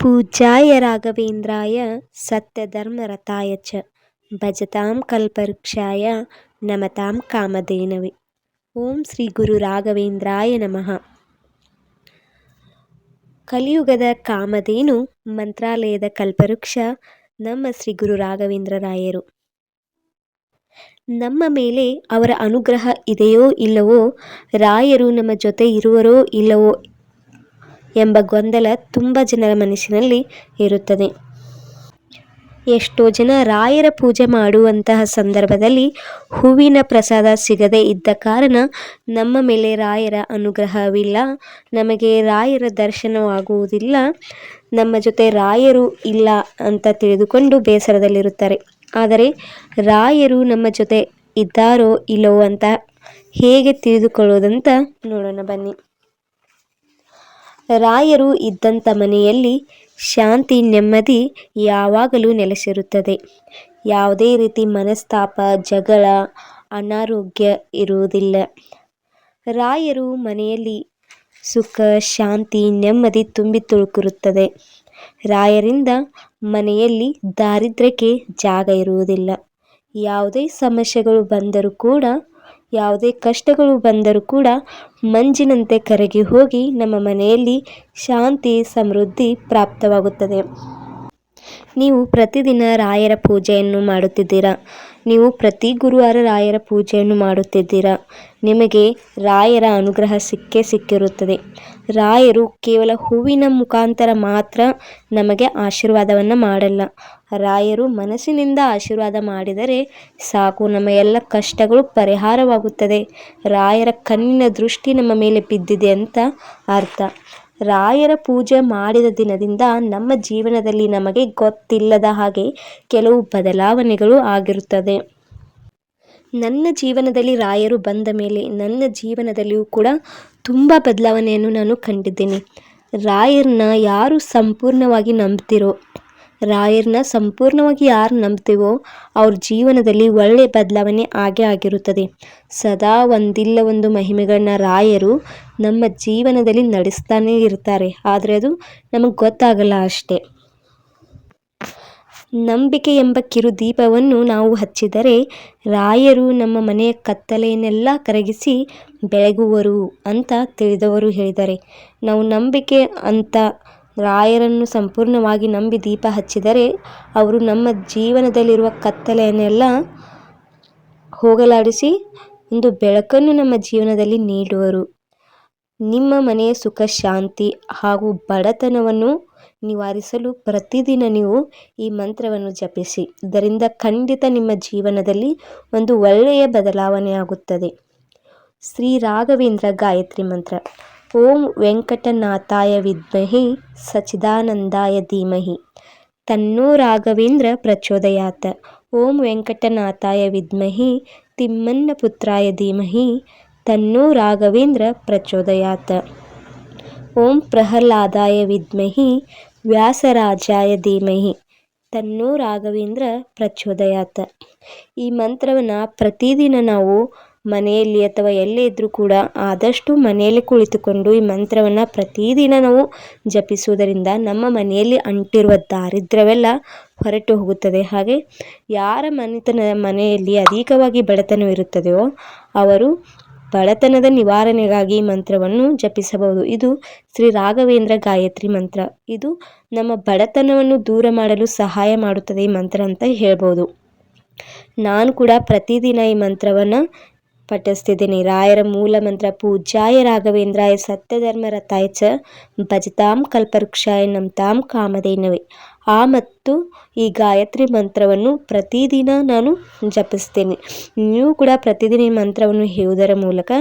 पूज्याय राघवेन्द्राय सत्यधर्मरताय च ಭಜತಾಂ ಕಲ್ಪವೃಕ್ಷಾಯ ನಮತಾಂ ಕಾಮಧೇನವೆ ಓಂ ಶ್ರೀ ಗುರು ರಾಘವೇಂದ್ರಾಯ ನಮಃ ಕಲಿಯುಗದ ಕಾಮಧೇನು ಮಂತ್ರಾಲಯದ ಕಲ್ಪವೃಕ್ಷ ನಮ್ಮ ಶ್ರೀ ಗುರು ರಾಘವೇಂದ್ರ ರಾಯರು ನಮ್ಮ ಮೇಲೆ ಅವರ ಅನುಗ್ರಹ ಇದೆಯೋ ಇಲ್ಲವೋ ರಾಯರು ನಮ್ಮ ಜೊತೆ ಇರುವರೋ ಇಲ್ಲವೋ ಎಂಬ ಗೊಂದಲ ತುಂಬ ಜನರ ಮನಸ್ಸಿನಲ್ಲಿ ಇರುತ್ತದೆ. ಎಷ್ಟೋ ಜನ ರಾಯರ ಪೂಜೆ ಮಾಡುವಂತಹ ಸಂದರ್ಭದಲ್ಲಿ ಹೂವಿನ ಪ್ರಸಾದ ಸಿಗದೇ ಇದ್ದ ಕಾರಣ ನಮ್ಮ ಮೇಲೆ ರಾಯರ ಅನುಗ್ರಹವಿಲ್ಲ, ನಮಗೆ ರಾಯರ ದರ್ಶನವಾಗುವುದಿಲ್ಲ, ನಮ್ಮ ಜೊತೆ ರಾಯರು ಇಲ್ಲ ಅಂತ ತಿಳಿದುಕೊಂಡು ಬೇಸರದಲ್ಲಿರುತ್ತಾರೆ. ಆದರೆ ರಾಯರು ನಮ್ಮ ಜೊತೆ ಇದ್ದಾರೋ ಇಲ್ಲವೋ ಅಂತ ಹೇಗೆ ತಿಳಿದುಕೊಳ್ಳುವುದಂತ ನೋಡೋಣ ಬನ್ನಿ. ರಾಯರು ಇದ್ದಂಥ ಮನೆಯಲ್ಲಿ ಶಾಂತಿ ನೆಮ್ಮದಿ ಯಾವಾಗಲೂ ನೆಲೆಸಿರುತ್ತದೆ. ಯಾವುದೇ ರೀತಿ ಮನಸ್ತಾಪ, ಜಗಳ, ಅನಾರೋಗ್ಯ ಇರುವುದಿಲ್ಲ. ರಾಯರು ಮನೆಯಲ್ಲಿ ಸುಖ, ಶಾಂತಿ, ನೆಮ್ಮದಿ ತುಂಬಿ ತುಳುಕಿರುತ್ತದೆ. ರಾಯರಿಂದ ಮನೆಯಲ್ಲಿ ದಾರಿದ್ರ್ಯಕ್ಕೆ ಜಾಗ ಇರುವುದಿಲ್ಲ. ಯಾವುದೇ ಸಮಸ್ಯೆಗಳು ಬಂದರೂ ಕೂಡ ಯಾವುದೇ ಕಷ್ಟಗಳು ಬಂದರೂ ಕೂಡ ಮಂಜಿನಂತೆ ಕರಗಿ ಹೋಗಿ ನಮ್ಮ ಮನೆಯಲ್ಲಿ ಶಾಂತಿ, ಸಮೃದ್ಧಿ ಪ್ರಾಪ್ತವಾಗುತ್ತದೆ. ನೀವು ಪ್ರತಿದಿನ ರಾಯರ ಪೂಜೆಯನ್ನು ಮಾಡುತ್ತಿದ್ದೀರಾ? ನೀವು ಪ್ರತಿ ಗುರುವಾರ ರಾಯರ ಪೂಜೆಯನ್ನು ಮಾಡುತ್ತಿದ್ದೀರಾ? ನಿಮಗೆ ರಾಯರ ಅನುಗ್ರಹ ಸಿಕ್ಕೇ ಸಿಕ್ಕಿರುತ್ತದೆ. ರಾಯರು ಕೇವಲ ಹೂವಿನ ಮುಖಾಂತರ ಮಾತ್ರ ನಮಗೆ ಆಶೀರ್ವಾದವನ್ನು ಮಾಡಲ್ಲ. ರಾಯರು ಮನಸ್ಸಿನಿಂದ ಆಶೀರ್ವಾದ ಮಾಡಿದರೆ ಸಾಕು, ನಮ್ಮ ಎಲ್ಲ ಕಷ್ಟಗಳು ಪರಿಹಾರವಾಗುತ್ತದೆ. ರಾಯರ ಕಣ್ಣಿನ ದೃಷ್ಟಿ ನಮ್ಮ ಮೇಲೆ ಬಿದ್ದಿದೆ ಅಂತ ಅರ್ಥ. ರಾಯರ ಪೂಜೆ ಮಾಡಿದ ದಿನದಿಂದ ನಮ್ಮ ಜೀವನದಲ್ಲಿ ನಮಗೆ ಗೊತ್ತಿಲ್ಲದ ಹಾಗೆ ಕೆಲವು ಬದಲಾವಣೆಗಳು ಆಗಿರುತ್ತದೆ. ನನ್ನ ಜೀವನದಲ್ಲಿ ರಾಯರು ಬಂದ ಮೇಲೆ ನನ್ನ ಜೀವನದಲ್ಲಿಯೂ ಕೂಡ ತುಂಬ ಬದಲಾವಣೆಯನ್ನು ನಾನು ಕಂಡಿದ್ದೇನೆ. ರಾಯರನ್ನ ಯಾರು ಸಂಪೂರ್ಣವಾಗಿ ನಂಬ್ತಿರೋ, ರಾಯರನ್ನ ಸಂಪೂರ್ಣವಾಗಿ ಯಾರು ನಂಬ್ತೀವೋ ಅವ್ರ ಜೀವನದಲ್ಲಿ ಒಳ್ಳೆಯ ಬದಲಾವಣೆ ಆಗೇ ಆಗಿರುತ್ತದೆ. ಸದಾ ಒಂದಿಲ್ಲ ಒಂದು ಮಹಿಮೆಗಳನ್ನ ರಾಯರು ನಮ್ಮ ಜೀವನದಲ್ಲಿ ನಡೆಸ್ತಾನೇ ಇರ್ತಾರೆ. ಆದರೆ ಅದು ನಮಗೆ ಗೊತ್ತಾಗಲ್ಲ ಅಷ್ಟೇ. ನಂಬಿಕೆ ಎಂಬ ಕಿರು ದೀಪವನ್ನು ನಾವು ಹಚ್ಚಿದರೆ ರಾಯರು ನಮ್ಮ ಮನೆಯ ಕತ್ತಲೆಯನ್ನೆಲ್ಲ ಕರಗಿಸಿ ಬೆಳಗುವರು ಅಂತ ತಿಳಿದವರು ಹೇಳಿದ್ದಾರೆ ನಾವು ನಂಬಿಕೆ ಅಂತ ರಾಯರನ್ನು ಸಂಪೂರ್ಣವಾಗಿ ನಂಬಿ ದೀಪ ಹಚ್ಚಿದರೆ ಅವರು ನಮ್ಮ ಜೀವನದಲ್ಲಿರುವ ಕತ್ತಲೆಯನ್ನೆಲ್ಲ ಹೋಗಲಾಡಿಸಿ ಒಂದು ಬೆಳಕನ್ನು ನಮ್ಮ ಜೀವನದಲ್ಲಿ ನೀಡುವರು. ನಿಮ್ಮ ಮನೆಯ ಸುಖ, ಶಾಂತಿ ಹಾಗೂ ಬಡತನವನ್ನು ನಿವಾರಿಸಲು ಪ್ರತಿದಿನ ನೀವು ಈ ಮಂತ್ರವನ್ನು ಜಪಿಸಿ. ಇದರಿಂದ ಖಂಡಿತ ನಿಮ್ಮ ಜೀವನದಲ್ಲಿ ಒಂದು ಒಳ್ಳೆಯ ಬದಲಾವಣೆ ಆಗುತ್ತದೆ. ಶ್ರೀ ರಾಘವೇಂದ್ರ ಗಾಯತ್ರಿ ಮಂತ್ರ. ಓಂ ವೆಂಕಟನಾಥಾಯ ವಿದ್ಮಹಿ ಸಚಿದಾನಂದಾಯ ಧೀಮಹಿ. ತನ್ನೋ ರಾಘವೇಂದ್ರ ಪ್ರಚೋದಯಾತ. ಓಂ ವೆಂಕಟನಾಥಾಯ ವಿದ್ಮಹಿ ತಿಮ್ಮನ್ನಪುತ್ರಾಯ ಧೀಮಹಿ ತನ್ನೋ ರಾಘವೇಂದ್ರ ಪ್ರಚೋದಯಾತ. ಓಂ ಪ್ರಹ್ಲಾದಾಯ ವಿದ್ಮಹಿ ವ್ಯಾಸರಾಜಾಯ ಧೀಮಹಿ. ತನ್ನೋ ರಾಘವೇಂದ್ರ ಪ್ರಚೋದಯಾತ. ಈ ಮಂತ್ರವನ್ನು ಪ್ರತಿದಿನ ನಾವು ಮನೆಯಲ್ಲಿ ಅಥವಾ ಎಲ್ಲೇ ಇದ್ದರೂ ಕೂಡ ಆದಷ್ಟು ಮನೆಯಲ್ಲಿ ಕುಳಿತುಕೊಂಡು ಈ ಮಂತ್ರವನ್ನು ಪ್ರತಿದಿನ ನಾವು ಜಪಿಸುವುದರಿಂದ ನಮ್ಮ ಮನೆಯಲ್ಲಿ ಅಂಟಿರುವ ದಾರಿದ್ರ್ಯವೆಲ್ಲ ಹೊರಟು ಹೋಗುತ್ತದೆ. ಹಾಗೆ ಯಾರ ಮನೆತನ ಮನೆಯಲ್ಲಿ ಅಧಿಕವಾಗಿ ಬಡತನವಿರುತ್ತದೆಯೋ ಅವರು ಬಡತನದ ನಿವಾರಣೆಗಾಗಿ ಈ ಮಂತ್ರವನ್ನು ಜಪಿಸಬಹುದು. ಇದು ಶ್ರೀ ರಾಘವೇಂದ್ರ ಗಾಯತ್ರಿ ಮಂತ್ರ. ಇದು ನಮ್ಮ ಬಡತನವನ್ನು ದೂರ ಮಾಡಲು ಸಹಾಯ ಮಾಡುತ್ತದೆ ಈ ಮಂತ್ರ ಅಂತ ಹೇಳ್ಬೋದು. ನಾನು ಕೂಡ ಪ್ರತಿದಿನ ಈ ಮಂತ್ರವನ್ನು ಪಠಿಸ್ತಿದ್ದೀನಿ. ರಾಯರ ಮೂಲ ಮಂತ್ರ, ಪೂಜ್ಯಾಯ ರಾಘವೇಂದ್ರಾಯ ಸತ್ಯಧರ್ಮ ರಥಾಯ ಚ ಭಜತಾಂ ಕಲ್ಪವೃಕ್ಷಾಯ ನಮ್ತಾಂ ಕಾಮಧೇನವೇ. ಆ ಮತ್ತು ಈ ಗಾಯತ್ರಿ ಮಂತ್ರವನ್ನು ಪ್ರತಿದಿನ ನಾನು ಜಪಿಸ್ತೇನೆ. ನೀವು ಕೂಡ ಪ್ರತಿದಿನ ಈ ಮಂತ್ರವನ್ನು ಹೇಳುವುದರ ಮೂಲಕ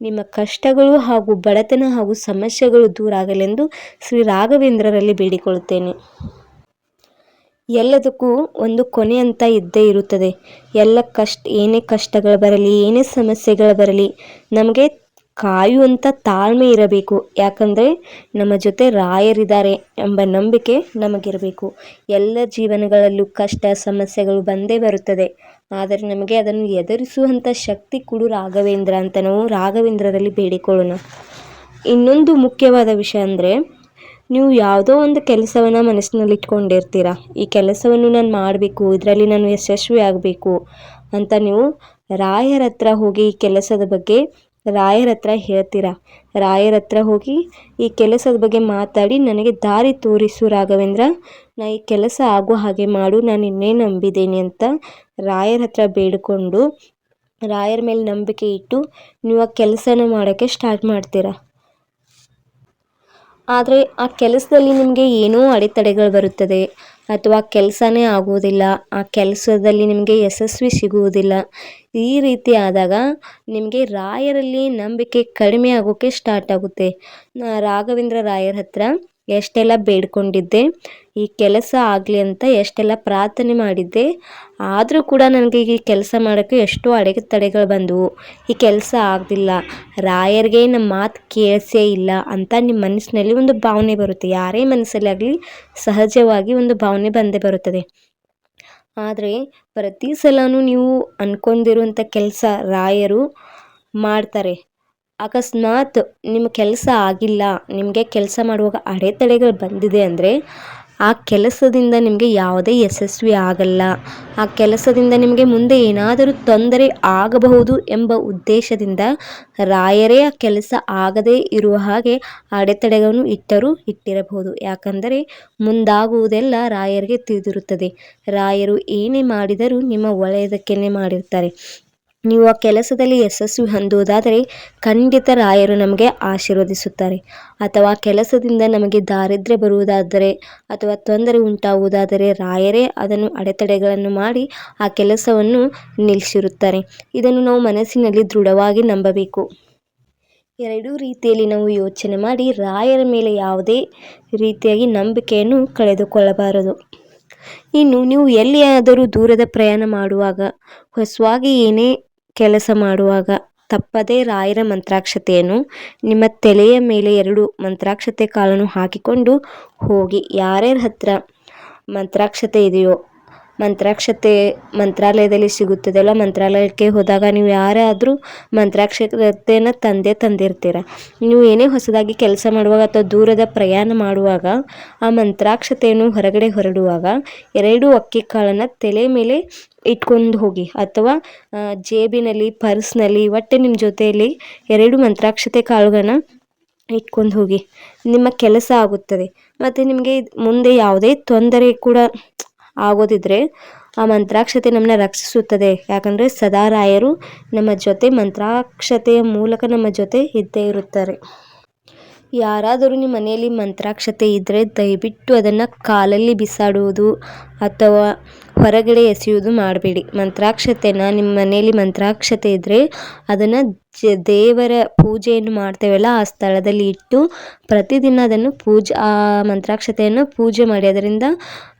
ನಿಮ್ಮ ಕಷ್ಟಗಳು ಹಾಗೂ ಬಡತನ ಹಾಗೂ ಸಮಸ್ಯೆಗಳು ದೂರ ಆಗಲೆಂದು ಶ್ರೀ ರಾಘವೇಂದ್ರರಲ್ಲಿ ಬೇಡಿಕೊಳ್ಳುತ್ತೇನೆ. ಎಲ್ಲದಕ್ಕೂ ಒಂದು ಕೊನೆ ಅಂತ ಇದ್ದೇ ಇರುತ್ತದೆ. ಎಲ್ಲ ಕಷ್ಟ, ಏನೇ ಕಷ್ಟಗಳು ಬರಲಿ, ಏನೇ ಸಮಸ್ಯೆಗಳು ಬರಲಿ, ನಮಗೆ ಕಾಯುವಂಥ ತಾಳ್ಮೆ ಇರಬೇಕು. ಯಾಕಂದರೆ ನಮ್ಮ ಜೊತೆ ರಾಯರಿದ್ದಾರೆ ಎಂಬ ನಂಬಿಕೆ ನಮಗಿರಬೇಕು. ಎಲ್ಲ ಜೀವನಗಳಲ್ಲೂ ಕಷ್ಟ, ಸಮಸ್ಯೆಗಳು ಬಂದೇ ಬರುತ್ತದೆ. ಆದರೆ ನಮಗೆ ಅದನ್ನು ಎದುರಿಸುವಂಥ ಶಕ್ತಿ ಕೊಡು ರಾಘವೇಂದ್ರ ಅಂತ ನಾವು ರಾಘವೇಂದ್ರದಲ್ಲಿ ಬೇಡಿಕೊಳ್ಳೋಣ. ಇನ್ನೊಂದು ಮುಖ್ಯವಾದ ವಿಷಯ ಅಂದರೆ, ನೀವು ಯಾವುದೋ ಒಂದು ಕೆಲಸವನ್ನು ಮನಸ್ಸಿನಲ್ಲಿ ಇಟ್ಕೊಂಡಿರ್ತೀರ ಈ ಕೆಲಸವನ್ನು ನಾನು ಮಾಡಬೇಕು, ಇದರಲ್ಲಿ ನಾನು ಯಶಸ್ವಿ ಆಗಬೇಕು ಅಂತ ನೀವು ರಾಯರ ಹತ್ರ ಹೋಗಿ ಈ ಕೆಲಸದ ಬಗ್ಗೆ ರಾಯರ ಹತ್ರ ಹೇಳ್ತೀರಾ? ರಾಯರ ಹತ್ರ ಹೋಗಿ ಈ ಕೆಲಸದ ಬಗ್ಗೆ ಮಾತಾಡಿ ನನಗೆ ದಾರಿ ತೋರಿಸು ರಾಘವೇಂದ್ರ. ನಾ ಈ ಕೆಲಸ ಆಗೋ ಹಾಗೆ ಮಾಡು, ನಾನು ಇನ್ನೇ ನಂಬಿದ್ದೇನೆ ಅಂತ ರಾಯರ ಹತ್ರ ಬೇಡಿಕೊಂಡು ರಾಯರ ಮೇಲೆ ನಂಬಿಕೆ ಇಟ್ಟು ನೀವು ಆ ಕೆಲಸನ ಮಾಡೋಕ್ಕೆ ಸ್ಟಾರ್ಟ್ ಮಾಡ್ತೀರಾ? ಆದರೆ ಆ ಕೆಲಸದಲ್ಲಿ ನಿಮಗೆ ಏನೂ ಅಡೆತಡೆಗಳು ಬರುತ್ತದೆ. ಅಥವಾ ಕೆಲಸನೇ ಆಗುವುದಿಲ್ಲ ಆ ಕೆಲಸದಲ್ಲಿ ನಿಮಗೆ ಯಶಸ್ವಿ ಸಿಗುವುದಿಲ್ಲ. ಈ ರೀತಿ ಆದಾಗ ನಿಮಗೆ ರಾಯರಲ್ಲಿ ನಂಬಿಕೆ ಕಡಿಮೆ ಆಗೋಕ್ಕೆ ಸ್ಟಾರ್ಟ್ ಆಗುತ್ತೆ. ರಾಘವೇಂದ್ರ ರಾಯರ ಹತ್ರ ಎಷ್ಟೆಲ್ಲ ಬೇಡ್ಕೊಂಡಿದ್ದೆ, ಈ ಕೆಲಸ ಆಗಲಿ ಅಂತ ಎಷ್ಟೆಲ್ಲ ಪ್ರಾರ್ಥನೆ ಮಾಡಿದ್ದೆ, ಆದರೂ ಕೂಡ ನನಗೆ ಈ ಕೆಲಸ ಮಾಡೋಕ್ಕೆ ಎಷ್ಟೋ ಅಡೆತಡೆಗಳು ಬಂದವು. ಈ ಕೆಲಸ ಆಗಲಿಲ್ಲ ರಾಯರಿಗೆ ನಮ್ಮ ಮಾತು ಕೇಳಿಸೇ ಇಲ್ಲ ಅಂತ ನಿಮ್ಮ ಮನಸ್ಸಿನಲ್ಲಿ ಒಂದು ಭಾವನೆ ಬರುತ್ತೆ. ಯಾರೇ ಮನಸ್ಸಲ್ಲಿ ಆಗಲಿ ಸಹಜವಾಗಿ ಒಂದು ಭಾವನೆ ಬಂದೇ ಬರುತ್ತದೆ. ಆದರೆ ಪ್ರತಿ ಸಲವೂ ನೀವು ಅಂದ್ಕೊಂಡಿರುವಂಥ ಕೆಲಸ ರಾಯರು ಮಾಡ್ತಾರೆ. ಅಕಸ್ಮಾತ್ ನಿಮ್ಮ ಕೆಲಸ ಆಗಿಲ್ಲ, ನಿಮಗೆ ಕೆಲಸ ಮಾಡುವಾಗ ಅಡೆತಡೆಗಳು ಬಂದಿದೆ ಅಂದರೆ ಆ ಕೆಲಸದಿಂದ ನಿಮಗೆ ಯಾವುದೇ ಯಶಸ್ವಿ ಆಗಲ್ಲ. ಆ ಕೆಲಸದಿಂದ ನಿಮಗೆ ಮುಂದೆ ಏನಾದರೂ ತೊಂದರೆ ಆಗಬಹುದು ಎಂಬ ಉದ್ದೇಶದಿಂದ ರಾಯರೇ ಆ ಕೆಲಸ ಆಗದೇ ಇರುವ ಹಾಗೆ ಅಡೆತಡೆಗಳನ್ನು ಇಟ್ಟರೂ ಇಟ್ಟಿರಬಹುದು. ಯಾಕಂದರೆ ಮುಂದಾಗುವುದೆಲ್ಲ ರಾಯರಿಗೆ ತಿಳಿದಿರುತ್ತದೆ. ರಾಯರು ಏನೇ ಮಾಡಿದರೂ ನಿಮ್ಮ ಒಳ್ಳೆಯದಕ್ಕೇನೆ ಮಾಡಿರ್ತಾರೆ. ನೀವು ಆ ಕೆಲಸದಲ್ಲಿ ಯಶಸ್ವಿ ಹೊಂದುವುದಾದರೆ ಖಂಡಿತ ರಾಯರು ನಮಗೆ ಆಶೀರ್ವದಿಸುತ್ತಾರೆ. ಅಥವಾ ಕೆಲಸದಿಂದ ನಮಗೆ ದಾರಿದ್ರ್ಯ ಬರುವುದಾದರೆ ಅಥವಾ ತೊಂದರೆ ಉಂಟಾಗುವುದಾದರೆ ರಾಯರೇ ಅದನ್ನು ಅಡೆತಡೆಗಳನ್ನು ಮಾಡಿ ಆ ಕೆಲಸವನ್ನು ನಿಲ್ಲಿಸಿರುತ್ತಾರೆ. ಇದನ್ನು ನಾವು ಮನಸ್ಸಿನಲ್ಲಿ ದೃಢವಾಗಿ ನಂಬಬೇಕು. ಎರಡೂ ರೀತಿಯಲ್ಲಿ ನಾವು ಯೋಚನೆ ಮಾಡಿ ರಾಯರ ಮೇಲೆ ಯಾವುದೇ ರೀತಿಯಾಗಿ ನಂಬಿಕೆಯನ್ನು ಕಳೆದುಕೊಳ್ಳಬಾರದು. ಇನ್ನು ನೀವು ಎಲ್ಲಿಯಾದರೂ ದೂರದ ಪ್ರಯಾಣ ಮಾಡುವಾಗ, ಹೊಸವಾಗಿ ಏನೇ ಕೆಲಸ ಮಾಡುವಾಗ ತಪ್ಪದೇ ರಾಯರ ಮಂತ್ರಾಕ್ಷತೆಯನ್ನು, ನಿಮ್ಮ ತಲೆಯ ಮೇಲೆ ಎರಡು ಮಂತ್ರಾಕ್ಷತೆ ಕಾಲನ್ನು ಹಾಕಿಕೊಂಡು ಹೋಗಿ, ಯಾರ್ಯಾರ ಹತ್ರ ಮಂತ್ರಾಕ್ಷತೆ ಇದೆಯೋ ಮಂತ್ರಾಕ್ಷತೆ ಮಂತ್ರಾಲಯದಲ್ಲಿ ಸಿಗುತ್ತದಲ್ಲ ಮಂತ್ರಾಲಯಕ್ಕೆ ಹೋದಾಗ ನೀವು ಯಾರಾದರೂ ಮಂತ್ರಾಕ್ಷತೆಯನ್ನು ತಂದೆ ತಂದಿರ್ತೀರ. ನೀವು ಏನೇ ಹೊಸದಾಗಿ ಕೆಲಸ ಮಾಡುವಾಗ ಅಥವಾ ದೂರದ ಪ್ರಯಾಣ ಮಾಡುವಾಗ ಆ ಮಂತ್ರಾಕ್ಷತೆಯನ್ನು ಹೊರಗಡೆ ಹೊರಡುವಾಗ ಎರಡು ಅಕ್ಕಿ ಕಾಳನ್ನು ತಲೆ ಮೇಲೆ ಇಟ್ಕೊಂಡು ಹೋಗಿ ಅಥವಾ ಜೇಬಿನಲ್ಲಿ, ಪರ್ಸ್ನಲ್ಲಿ ಒಟ್ಟೆ ನಿಮ್ಮ ಜೊತೆಯಲ್ಲಿ ಎರಡು ಮಂತ್ರಾಕ್ಷತೆ ಕಾಳುಗಳನ್ನ ಇಟ್ಕೊಂಡು ಹೋಗಿ. ನಿಮ್ಮ ಕೆಲಸ ಆಗುತ್ತದೆ. ಮತ್ತು ನಿಮಗೆ ಮುಂದೆ ಯಾವುದೇ ತೊಂದರೆ ಕೂಡ ಆಗೋದಿದ್ರೆ ಆ ಮಂತ್ರಾಕ್ಷತೆ ನಮ್ಮನ್ನ ರಕ್ಷಿಸುತ್ತದೆ. ಯಾಕಂದರೆ ಸದಾ ರಾಯರು ನಮ್ಮ ಜೊತೆ ಮಂತ್ರಾಕ್ಷತೆಯ ಮೂಲಕ ನಮ್ಮ ಜೊತೆ ಇದ್ದೇ ಇರುತ್ತಾರೆ. ಯಾರಾದರೂ ನಿಮ್ಮ ಮನೆಯಲ್ಲಿ ಮಂತ್ರಾಕ್ಷತೆ ಇದ್ದರೆ ದಯವಿಟ್ಟು ಅದನ್ನು ಕಾಲಲ್ಲಿ ಬಿಸಾಡುವುದು ಅಥವಾ ಹೊರಗಡೆ ಎಸೆಯುವುದು ಮಾಡಬೇಡಿ. ಮಂತ್ರಾಕ್ಷತೆನ, ನಿಮ್ಮ ಮನೆಯಲ್ಲಿ ಮಂತ್ರಾಕ್ಷತೆ ಇದ್ದರೆ ಅದನ್ನು ಜ, ದೇವರ ಪೂಜೆಯನ್ನು ಮಾಡ್ತೇವಲ್ಲ, ಆ ಸ್ಥಳದಲ್ಲಿ ಇಟ್ಟು ಪ್ರತಿದಿನ ಅದನ್ನು ಪೂಜೆ, ಆ ಮಂತ್ರಾಕ್ಷತೆಯನ್ನು ಪೂಜೆ ಮಾಡಿ. ಅದರಿಂದ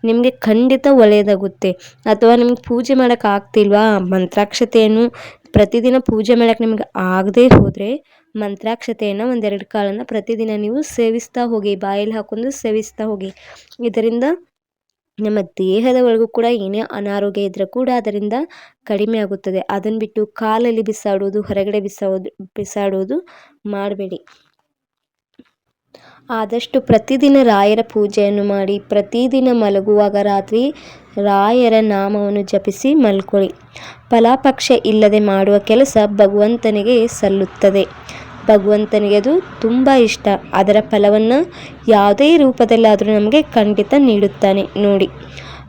ನಿಮಗೆ ಖಂಡಿತ ಒಳ್ಳೆಯದಾಗುತ್ತೆ. ಅಥವಾ ನಿಮ್ಗೆ ಪೂಜೆ ಮಾಡೋಕೆ ಆಗ್ತಿಲ್ವಾ, ಮಂತ್ರಾಕ್ಷತೆಯನ್ನು ಪ್ರತಿದಿನ ಪೂಜೆ ಮಾಡೋಕ್ಕೆ ನಿಮ್ಗೆ ಆಗದೇ ಹೋದರೆ ಮಂತ್ರಾಕ್ಷತೆಯನ್ನು ಒಂದೆರಡು ಕಾಲನ್ನು ಪ್ರತಿದಿನ ನೀವು ಸೇವಿಸ್ತಾ ಹೋಗಿ, ಬಾಯಲ್ಲಿ ಹಾಕೊಂಡು ಸೇವಿಸ್ತಾ ಹೋಗಿ. ಇದರಿಂದ ನಮ್ಮ ದೇಹದ ಒಳಗೂ ಕೂಡ ಏನೇ ಅನಾರೋಗ್ಯ ಇದ್ದರೂ ಕೂಡ ಅದರಿಂದ ಕಡಿಮೆ ಆಗುತ್ತದೆ. ಅದನ್ನು ಬಿಟ್ಟು ಕಾಲಲ್ಲಿ ಬಿಸಾಡುವುದು ಹೊರಗಡೆ ಬಿಸಾಡೋದು ಬಿಸಾಡುವುದು ಮಾಡಬೇಡಿ. ಆದಷ್ಟು ಪ್ರತಿದಿನ ರಾಯರ ಪೂಜೆಯನ್ನು ಮಾಡಿ, ಪ್ರತಿದಿನ ಮಲಗುವಾಗ ರಾತ್ರಿ ರಾಯರ ನಾಮವನ್ನು ಜಪಿಸಿ ಮಲ್ಕೊಳ್ಳಿ. ಫಲಾಪಕ್ಷ ಇಲ್ಲದೆ ಮಾಡುವ ಕೆಲಸ ಭಗವಂತನಿಗೆ ಸಲ್ಲುತ್ತದೆ. ಭಗವಂತನಿಗೆ ಅದು ತುಂಬ ಇಷ್ಟ. ಅದರ ಫಲವನ್ನು ಯಾವುದೇ ರೂಪದಲ್ಲಾದರೂ ನಮಗೆ ಖಂಡಿತ ನೀಡುತ್ತಾನೆ. ನೋಡಿ,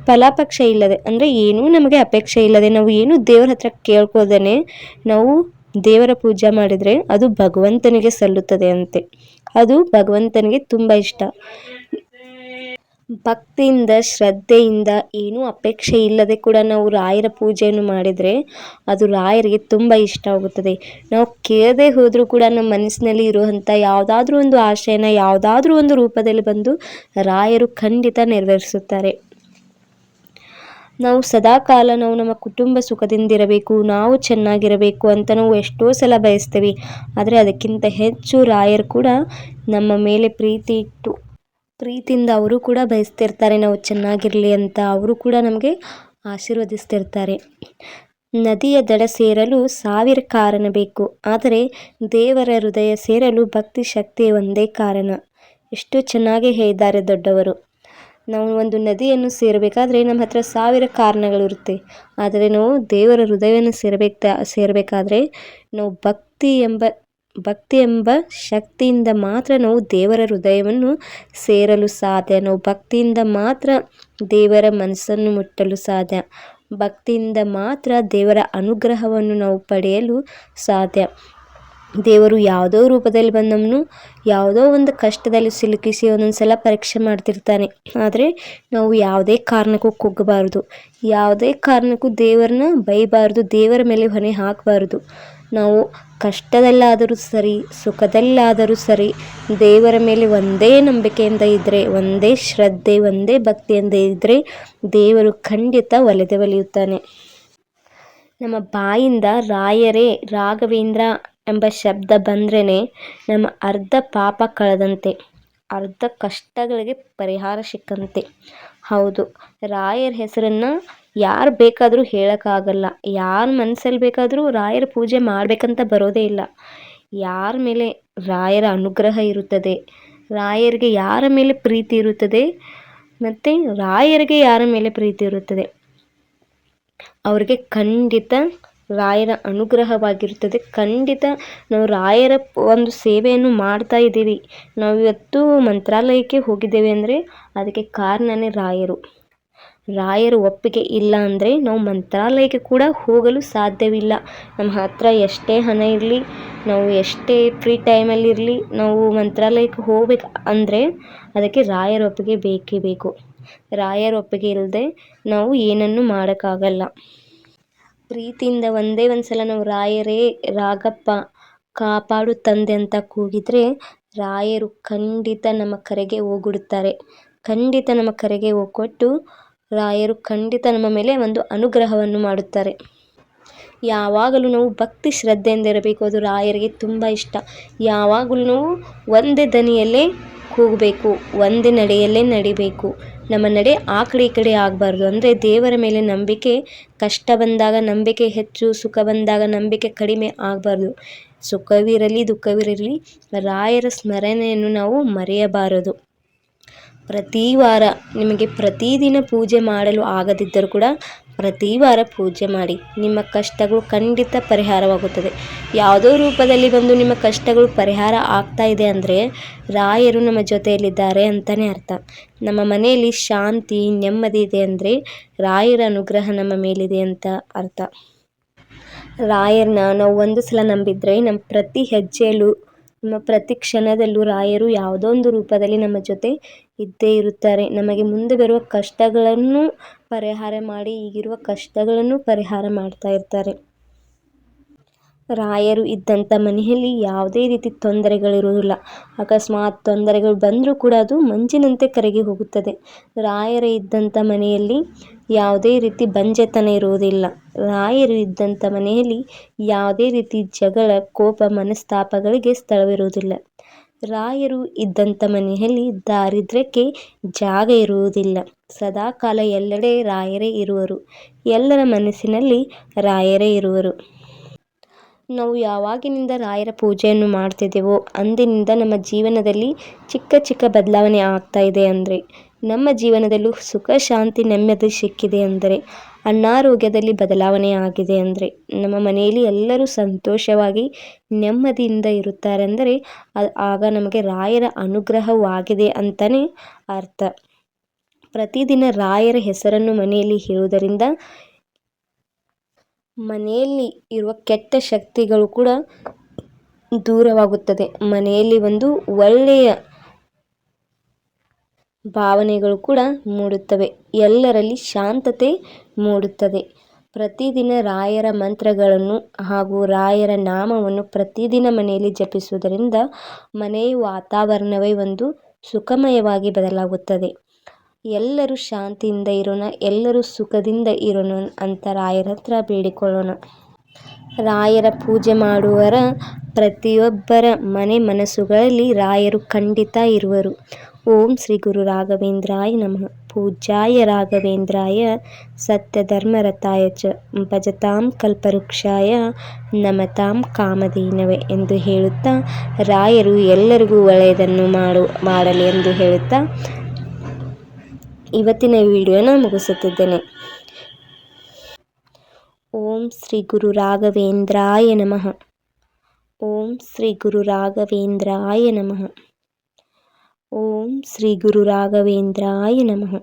ಫಲಾಪಕ್ಷ ಇಲ್ಲದೆ, ಅಂದರೆ ಏನೂ ನಮಗೆ ಅಪೇಕ್ಷೆ ಇಲ್ಲದೆ, ನಾವು ಏನು ದೇವರ ಹತ್ರ ಕೇಳ್ಕೋದೇ ನಾವು ದೇವರ ಪೂಜೆ ಮಾಡಿದರೆ ಅದು ಭಗವಂತನಿಗೆ ಸಲ್ಲುತ್ತದೆ ಅಂತೆ. ಅದು ಭಗವಂತನಿಗೆ ತುಂಬ ಇಷ್ಟ. ಭಕ್ತಿಯಿಂದ, ಶ್ರದ್ಧೆಯಿಂದ ಏನೂ ಅಪೇಕ್ಷೆ ಇಲ್ಲದೆ ಕೂಡ ನಾವು ರಾಯರ ಪೂಜೆಯನ್ನು ಮಾಡಿದರೆ ಅದು ರಾಯರಿಗೆ ತುಂಬ ಇಷ್ಟ ಆಗುತ್ತದೆ. ನಾವು ಕೇಳದೆ ಹೋದರೂ ಕೂಡ ನಮ್ಮ ಮನಸ್ಸಿನಲ್ಲಿ ಇರುವಂಥ ಯಾವುದಾದ್ರೂ ಒಂದು ಆಶಯನ ಯಾವುದಾದ್ರೂ ಒಂದು ರೂಪದಲ್ಲಿ ಬಂದು ರಾಯರು ಖಂಡಿತ ನೆರವೇರಿಸುತ್ತಾರೆ. ನಾವು ಸದಾ ಕಾಲ ನಾವು ನಮ್ಮ ಕುಟುಂಬ ಸುಖದಿಂದಿರಬೇಕು, ನಾವು ಚೆನ್ನಾಗಿರಬೇಕು ಅಂತ ನಾವು ಎಷ್ಟೋ ಸಲ ಬಯಸ್ತೇವೆ. ಆದರೆ ಅದಕ್ಕಿಂತ ಹೆಚ್ಚು ರಾಯರು ಕೂಡ ನಮ್ಮ ಮೇಲೆ ಪ್ರೀತಿ ಇಟ್ಟು ಪ್ರೀತಿಯಿಂದ ಅವರು ಕೂಡ ಬಯಸ್ತಿರ್ತಾರೆ, ನಾವು ಚೆನ್ನಾಗಿರಲಿ ಅಂತ ಅವರು ಕೂಡ ನಮಗೆ ಆಶೀರ್ವದಿಸ್ತಿರ್ತಾರೆ. ನದಿಯ ದಡ ಸೇರಲು ಸಾವಿರ ಕಾರಣ ಬೇಕು, ಆದರೆ ದೇವರ ಹೃದಯ ಸೇರಲು ಭಕ್ತಿ ಶಕ್ತಿ ಒಂದೇ ಕಾರಣ. ಎಷ್ಟು ಚೆನ್ನಾಗಿ ಹೇಳಿದ್ದಾರೆ ದೊಡ್ಡವರು. ನಾವು ಒಂದು ನದಿಯನ್ನು ಸೇರಬೇಕಾದ್ರೆ ನಮ್ಮ ಹತ್ರ ಸಾವಿರ ಕಾರಣಗಳಿರುತ್ತೆ ಆದರೆ ನಾವು ದೇವರ ಹೃದಯವನ್ನು ಸೇರಬೇಕು, ಸೇರಬೇಕಾದ್ರೆ ನಾವು ಭಕ್ತಿ ಎಂಬ ಭಕ್ತಿ ಎಂಬ ಶಕ್ತಿಯಿಂದ ಮಾತ್ರ ನಾವು ದೇವರ ಹೃದಯವನ್ನು ಸೇರಲು ಸಾಧ್ಯ. ನಾವು ಭಕ್ತಿಯಿಂದ ಮಾತ್ರ ದೇವರ ಮನಸ್ಸನ್ನು ಮುಟ್ಟಲು ಸಾಧ್ಯ. ಭಕ್ತಿಯಿಂದ ಮಾತ್ರ ದೇವರ ಅನುಗ್ರಹವನ್ನು ನಾವು ಪಡೆಯಲು ಸಾಧ್ಯ. ದೇವರು ಯಾವುದೋ ರೂಪದಲ್ಲಿ ಬಂದವನು, ಯಾವುದೋ ಒಂದು ಕಷ್ಟದಲ್ಲಿ ಸಿಲುಕಿಸಿ ಒಂದೊಂದು ಸಲ ಪರೀಕ್ಷೆ ಮಾಡ್ತಿರ್ತಾನೆ. ಆದರೆ ನಾವು ಯಾವುದೇ ಕಾರಣಕ್ಕೂ ಕುಗ್ಗಬಾರದು. ಯಾವುದೇ ಕಾರಣಕ್ಕೂ ದೇವರನ್ನ ಬೈಬಾರದು, ದೇವರ ಮೇಲೆ ಹೊಣೆ ಹಾಕಬಾರ್ದು. ನಾವು ಕಷ್ಟದಲ್ಲಾದರೂ ಸರಿ, ಸುಖದಲ್ಲಾದರೂ ಸರಿ, ದೇವರ ಮೇಲೆ ಒಂದೇ ನಂಬಿಕೆಯಿಂದ ಇದ್ದರೆ ಒಂದೇ ಶ್ರದ್ಧೆ, ಒಂದೇ ಭಕ್ತಿಯಿಂದ ಇದ್ದರೆ ದೇವರು ಖಂಡಿತ ಒಲೆದೆ ಒಲಿಯುತ್ತಾನೆ. ನಮ್ಮ ಬಾಯಿಂದ ರಾಯರೇ, ರಾಘವೇಂದ್ರ ಎಂಬ ಶಬ್ದ ಬಂದ್ರೇ ನಮ್ಮ ಅರ್ಧ ಪಾಪ ಕಳೆದಂತೆ, ಅರ್ಧ ಕಷ್ಟಗಳಿಗೆ ಪರಿಹಾರ ಸಿಕ್ಕಂತೆ. ಹೌದು. ರಾಯರ ಹೆಸರನ್ನು ಯಾರು ಬೇಕಾದರೂ ಹೇಳೋಕ್ಕಾಗಲ್ಲ. ಯಾರ ಮನಸ್ಸಲ್ಲಿ ಬೇಕಾದರೂ ರಾಯರ ಪೂಜೆ ಮಾಡಬೇಕಂತ ಬರೋದೇ ಇಲ್ಲ. ಯಾರ ಮೇಲೆ ರಾಯರ ಅನುಗ್ರಹ ಇರುತ್ತದೆ, ರಾಯರಿಗೆ ಯಾರ ಮೇಲೆ ಪ್ರೀತಿ ಇರುತ್ತದೆ ಮತ್ತು ರಾಯರಿಗೆ ಯಾರ ಮೇಲೆ ಪ್ರೀತಿ ಇರುತ್ತದೆ? ಅವರಿಗೆ ಖಂಡಿತ ರಾಯರ ಅನುಗ್ರಹವಾಗಿರುತ್ತದೆ. ಖಂಡಿತ ನಾವು ರಾಯರ ಒಂದು ಸೇವೆಯನ್ನು ಮಾಡ್ತಾ ಇದ್ದೀವಿ. ನಾವು ಇವತ್ತು ಮಂತ್ರಾಲಯಕ್ಕೆ ಹೋಗಿದ್ದೇವೆ ಅಂದರೆ ಅದಕ್ಕೆ ಕಾರಣನೇ ರಾಯರು. ರಾಯರ ಒಪ್ಪಿಗೆ ಇಲ್ಲ ಅಂದರೆ ನಾವು ಮಂತ್ರಾಲಯಕ್ಕೆ ಕೂಡ ಹೋಗಲು ಸಾಧ್ಯವಿಲ್ಲ. ನಮ್ಮ ಹತ್ರ ಎಷ್ಟೇ ಹಣ ಇರಲಿ, ನಾವು ಎಷ್ಟೇ ಫ್ರೀ ಟೈಮಲ್ಲಿ ಇರಲಿ, ನಾವು ಮಂತ್ರಾಲಯಕ್ಕೆ ಹೋಗ್ಬೇಕು ಅಂದರೆ ಅದಕ್ಕೆ ರಾಯರ ಒಪ್ಪಿಗೆ ಬೇಕೇ ಬೇಕು. ರಾಯರ ಒಪ್ಪಿಗೆ ಇಲ್ಲದೆ ನಾವು ಏನನ್ನು ಮಾಡೋಕ್ಕಾಗಲ್ಲ. ಪ್ರೀತಿಯಿಂದ ಒಂದೇ ಒಂದು ಸಲ ನಾವು ರಾಯರೇ ರಾಗಪ್ಪ ಕಾಪಾಡು ತಂದೆ ಅಂತ ಕೂಗಿದರೆ ರಾಯರು ಖಂಡಿತ ನಮ್ಮ ಕರೆಗೆ ಹೋಗುಡುತ್ತಾರೆ ಖಂಡಿತ ನಮ್ಮ ಕರೆಗೆ ಹೋಗ್ಕೊಟ್ಟು ರಾಯರು ಖಂಡಿತ ನಮ್ಮ ಮೇಲೆ ಒಂದು ಅನುಗ್ರಹವನ್ನು ಮಾಡುತ್ತಾರೆ. ಯಾವಾಗಲೂ ನಾವು ಭಕ್ತಿ ಶ್ರದ್ಧೆಯಿಂದ ಇರಬೇಕು. ಅದು ರಾಯರಿಗೆ ತುಂಬ ಇಷ್ಟ. ಯಾವಾಗಲೂ ನಾವು ಒಂದೇ ದನಿಯಲ್ಲೇ ಕೂಗಬೇಕು. ಒಂದೇ ನಡೆಯಲ್ಲೇ ನಡಿಬೇಕು. ನಮ್ಮ ನಡೆ ಆ ಕಡೆ ಈ ಕಡೆ ಆಗಬಾರ್ದು. ಅಂದರೆ ದೇವರ ಮೇಲೆ ನಂಬಿಕೆ ಕಷ್ಟ ಬಂದಾಗ ನಂಬಿಕೆ ಹೆಚ್ಚು, ಸುಖ ಬಂದಾಗ ನಂಬಿಕೆ ಕಡಿಮೆ ಆಗಬಾರ್ದು. ಸುಖವಿರಲಿ, ದುಃಖವಿರಲಿ ರಾಯರ ಸ್ಮರಣೆಯನ್ನು ನಾವು ಮರೆಯಬಾರದು. ಪ್ರತಿ ವಾರ ನಿಮಗೆ ಪ್ರತಿದಿನ ಪೂಜೆ ಮಾಡಲು ಆಗದಿದ್ದರೂ ಕೂಡ ಪ್ರತಿ ವಾರ ಪೂಜೆ ಮಾಡಿ. ನಿಮ್ಮ ಕಷ್ಟಗಳು ಖಂಡಿತ ಪರಿಹಾರವಾಗುತ್ತದೆ. ಯಾವುದೋ ರೂಪದಲ್ಲಿ ಬಂದು ನಿಮ್ಮ ಕಷ್ಟಗಳು ಪರಿಹಾರ ಆಗ್ತಾ ಇದೆ ಅಂದರೆ ರಾಯರು ನಮ್ಮ ಜೊತೆಯಲ್ಲಿದ್ದಾರೆ ಅಂತಲೇ ಅರ್ಥ. ನಮ್ಮ ಮನೆಯಲ್ಲಿ ಶಾಂತಿ, ನೆಮ್ಮದಿ ಇದೆ ಅಂದರೆ ರಾಯರ ಅನುಗ್ರಹ ನಮ್ಮ ಮೇಲಿದೆ ಅಂತ ಅರ್ಥ. ರಾಯರನ್ನ ನಾವು ಒಂದು ಸಲ ನಂಬಿದರೆ ನಮ್ಮ ಪ್ರತಿ ಹೆಜ್ಜೆಯಲ್ಲೂ, ನಮ್ಮ ಪ್ರತಿ ಕ್ಷಣದಲ್ಲೂ ರಾಯರು ಯಾವುದೋ ಒಂದು ರೂಪದಲ್ಲಿ ನಮ್ಮ ಜೊತೆ ಇದ್ದೇ ಇರುತ್ತಾರೆ. ನಮಗೆ ಮುಂದೆ ಬರುವ ಕಷ್ಟಗಳನ್ನು ಪರಿಹಾರ ಮಾಡಿ ಈಗಿರುವ ಕಷ್ಟಗಳನ್ನು ಪರಿಹಾರ ಮಾಡ್ತಾ ಇರ್ತಾರೆ. ರಾಯರು ಇದ್ದಂಥ ಮನೆಯಲ್ಲಿ ಯಾವುದೇ ರೀತಿ ತೊಂದರೆಗಳಿರುವುದಿಲ್ಲ. ಅಕಸ್ಮಾತ್ ತೊಂದರೆಗಳು ಬಂದರೂ ಕೂಡ ಅದು ಮಂಜಿನಂತೆ ಕರಗಿ ಹೋಗುತ್ತದೆ. ರಾಯರು ಇದ್ದಂಥ ಮನೆಯಲ್ಲಿ ಯಾವುದೇ ರೀತಿ ಬಂಜೆತನ ಇರುವುದಿಲ್ಲ. ರಾಯರು ಇದ್ದಂಥ ಮನೆಯಲ್ಲಿ ಯಾವುದೇ ರೀತಿ ಜಗಳ, ಕೋಪ, ಮನಸ್ತಾಪಗಳಿಗೆ ಸ್ಥಳವಿರುವುದಿಲ್ಲ. ರಾಯರು ಇದ್ದಂಥ ಮನೆಯಲ್ಲಿ ದಾರಿದ್ರ್ಯಕ್ಕೆ ಜಾಗ ಇರುವುದಿಲ್ಲ. ಸದಾಕಾಲ ಎಲ್ಲೆಡೆ ರಾಯರೇ ಇರುವರು. ಎಲ್ಲರ ಮನಸ್ಸಿನಲ್ಲಿ ರಾಯರೇ ಇರುವರು. ನಾವು ಯಾವಾಗಿನಿಂದ ರಾಯರ ಪೂಜೆಯನ್ನು ಮಾಡ್ತಿದ್ದೇವೋ, ಅಂದಿನಿಂದ ನಮ್ಮ ಜೀವನದಲ್ಲಿ ಚಿಕ್ಕ ಚಿಕ್ಕ ಬದಲಾವಣೆ ಆಗ್ತಾ ಇದೆ ಅಂದರೆ, ನಮ್ಮ ಜೀವನದಲ್ಲೂ ಸುಖ, ಶಾಂತಿ, ನೆಮ್ಮದಿ ಸಿಕ್ಕಿದೆ ಅಂದರೆ ಅನಾರೋಗ್ಯದಲ್ಲಿ ಬದಲಾವಣೆ ಆಗಿದೆ ಅಂದರೆ ನಮ್ಮ ಮನೆಯಲ್ಲಿ ಎಲ್ಲರೂ ಸಂತೋಷವಾಗಿ ನೆಮ್ಮದಿಯಿಂದ ಇರುತ್ತಾರೆ ಅಂದರೆ ಆಗ ನಮಗೆ ರಾಯರ ಅನುಗ್ರಹವಾಗಿದೆ ಅಂತಲೇ ಅರ್ಥ. ಪ್ರತಿದಿನ ರಾಯರ ಹೆಸರನ್ನು ಮನೆಯಲ್ಲಿ ಹೇಳುವುದರಿಂದ ಮನೆಯಲ್ಲಿ ಇರುವ ಕೆಟ್ಟ ಶಕ್ತಿಗಳು ಕೂಡ ದೂರವಾಗುತ್ತದೆ. ಮನೆಯಲ್ಲಿ ಒಂದು ಒಳ್ಳೆಯ ಭಾವನೆಗಳು ಕೂಡ ಮೂಡುತ್ತವೆ. ಎಲ್ಲರಲ್ಲಿ ಶಾಂತತೆ ಮೂಡುತ್ತದೆ. ಪ್ರತಿದಿನ ರಾಯರ ಮಂತ್ರಗಳನ್ನು ಹಾಗೂ ರಾಯರ ನಾಮವನ್ನು ಪ್ರತಿದಿನ ಮನೆಯಲ್ಲಿ ಜಪಿಸುವುದರಿಂದ ಮನೆಯ ವಾತಾವರಣವೇ ಒಂದು ಸುಖಮಯವಾಗಿ ಬದಲಾಗುತ್ತದೆ. ಎಲ್ಲರೂ ಶಾಂತಿಯಿಂದ ಇರೋಣ, ಎಲ್ಲರೂ ಸುಖದಿಂದ ಇರೋಣ ಅಂತ ರಾಯರ ಹತ್ರ ಬೇಡಿಕೊಳ್ಳೋಣ. ರಾಯರ ಪೂಜೆ ಮಾಡುವರ ಪ್ರತಿಯೊಬ್ಬರ ಮನೆ ಮನಸ್ಸುಗಳಲ್ಲಿ ರಾಯರು ಖಂಡಿತ ಇರುವರು. ಓಂ ಶ್ರೀ ಗುರು ರಾಘವೇಂದ್ರಾಯ ನಮಃ ಪೂಜ್ಯಾಯ ರಾಘವೇಂದ್ರಾಯ ಸತ್ಯಧರ್ಮರತಾಯ ಚ ಭಜತಾಂ ಕಲ್ಪವೃಕ್ಷಾಯ ನಮತಾಂ ಕಾಮಧೇನವೇ ಎಂದು ಹೇಳುತ್ತಾ, ರಾಯರು ಎಲ್ಲರಿಗೂ ಒಳ್ಳೆಯದನ್ನು ಮಾಡು, ಮಾಡಲಿ ಎಂದು ಹೇಳುತ್ತಾ, ಇವತ್ತಿನ ವಿಡಿಯೋನ ಮುಗಿಸುತ್ತಿದ್ದೇನೆ. ಓಂ ಶ್ರೀ ಗುರು ರಾಘವೇಂದ್ರಾಯ ನಮಃ. ಓಂ ಶ್ರೀ ಗುರು ರಾಘವೇಂದ್ರಾಯ ನಮಃ. ಓಂ ಶ್ರೀ ಗುರು ರಾಘವೇಂದ್ರಾಯ ನಮಃ